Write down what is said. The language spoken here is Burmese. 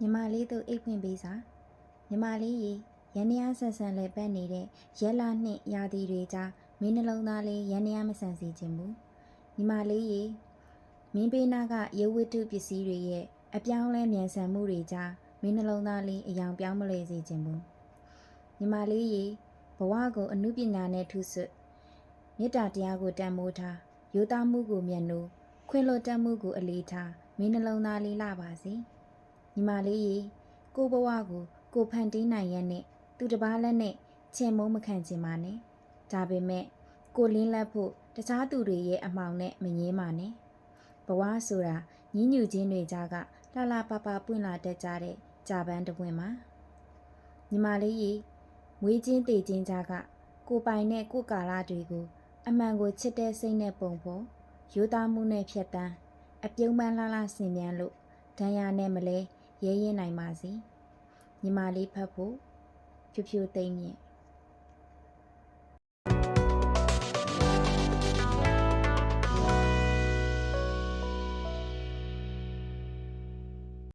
ညီမလေးတို့အိတ်ဖွင့်ပေးစာညီမလေးရေရန်ရားဆန်ဆန်လဲပတ်နေတဲ့ရက်လာနှင့်ရာသီတွေကြားမင်းနှလုံးသားလေးရန်ရားမဆန်စေခြင်းဘူးညီမလေးရေမင်းပေးနာကရုပ်ဝတ္ထုပစ္စည်းတွေရဲ့အပြောင်းလဲမြန်ဆန်မှုတွေကြားမင်းနှလုံးသားလေးအယောင်ပြောင်းမလဲစေခြင်းဘူးညီမလေးရေဘဝကိုအမှုပညာနဲ့ထုဆွတ်မေတ္တာတရားကိုတန်ဖိုးထားရိုးသားမှုကိုမျက်နှိုးခွင့်လွတ်တတ်မှုကိုအလေးထားမင်းနှလုံးသားလေးလှပါစေ ညီမလေးရေကိုဘဝကိုကိုဖန်တီးနိုင်ရက်နဲ့သူတစ်ပါးလက်နဲ့ချင်မုန်းမခံချင်ပါနဲ့ဒါပေမဲ့ကိုလင်းလက်ဖို့တခြားသူတွေရဲ့အမှောင်နဲ့မငင်းပါနဲ့ဘဝဆိုတာညှဉ်းညူခြင်းတွေကြားကလှလှပပပွင့်လာတတ်ကြတဲ့ကြာပန်းတစ်ပွင့်မှာညီမလေးရေမွေးချင်းတည်ချင်းကြားကကိုပိုင်နဲ့ကိုကာလာတွေကို အမှန်ကိုချစ်တဲ့စိတ်နဲ့ပုံပေါ်ရိုးသားမှုနဲ့ဖြတ်တန်းအပြုံးပန်းလှလှဆင်မြန်းလို့ဒဏ်ရာနဲ့မလဲ ရဲရင်နိုင်ပါစေညီမလေးဖတ်ဖို့ဖြူဖြူသိမ့်မြင့်